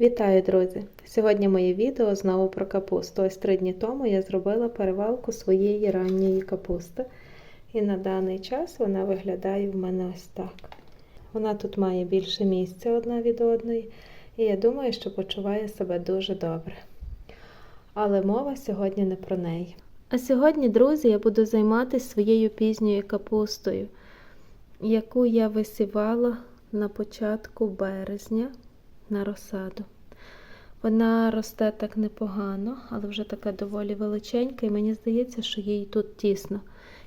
Вітаю, друзі! Сьогодні моє відео знову про капусту. Ось три дні тому я зробила перевалку своєї ранньої капусти. І на даний час вона виглядає в мене ось так. Вона тут має більше місця одна від одної, і я думаю, що почуває себе дуже добре. Але мова сьогодні не про неї. А сьогодні, друзі, я буду займатися своєю пізньою капустою, яку я висівала на початку березня на розсаду. Вона росте так непогано, але вже така доволі величенька, і мені здається, що їй тут тісно.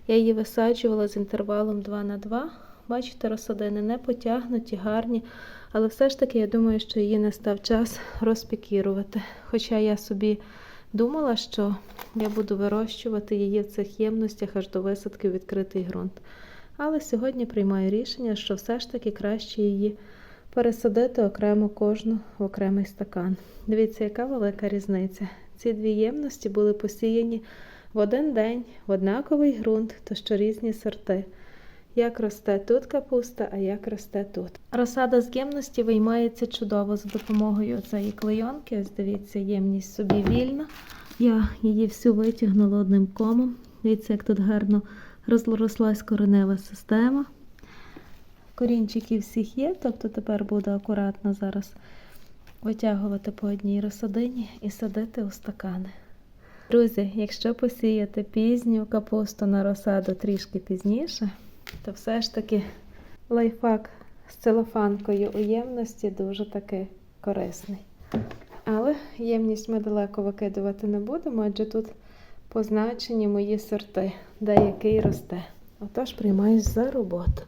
Я її висаджувала з інтервалом 2 на 2. Бачите, розсадини не потягнуті, гарні, але все ж таки я думаю, що її настав час розпікірувати. Хоча я собі думала, що я буду вирощувати її в цих ємностях аж до висадки в відкритий ґрунт. Але сьогодні приймаю рішення, що все ж таки краще її пересадити окремо кожну в окремий стакан. Дивіться, яка велика різниця. Ці дві ємності були посіяні в один день в однаковий ґрунт, то що різні сорти. Як росте тут капуста, а як росте тут. Розсада з ємності виймається чудово за допомогою цієї клейонки. Ось дивіться, ємність собі вільна. Я її всю витягнула одним комом. Дивіться, як тут гарно розрослась коренева система. Корінчики всіх є, тобто тепер буду акуратно зараз витягувати по одній розсадині і садити у стакани. Друзі, якщо посіяти пізню капусту на розсаду трішки пізніше, то все ж таки лайфхак з целофанкою у ємності дуже таки корисний. Але ємність ми далеко викидувати не будемо, адже тут позначені мої сорти, де який росте. Отож, приймаюсь за роботу.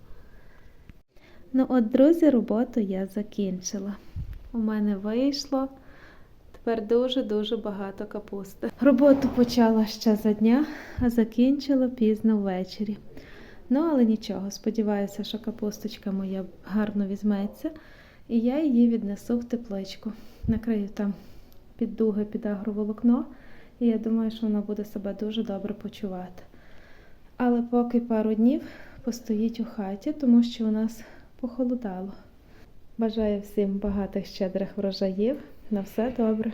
Ну, от, друзі, роботу я закінчила. У мене вийшло тепер дуже-дуже багато капусти. Роботу почала ще за дня, а закінчила пізно ввечері. Ну, але нічого, сподіваюся, що капусточка моя гарно візьметься, і я її віднесу в тепличку. Накрию там під дуги, під агроволокно, і я думаю, що вона буде себе дуже добре почувати. Але поки пару днів постоїть у хаті, тому що у нас похолодало. Бажаю всім багатих щедрих врожаїв. На все добре.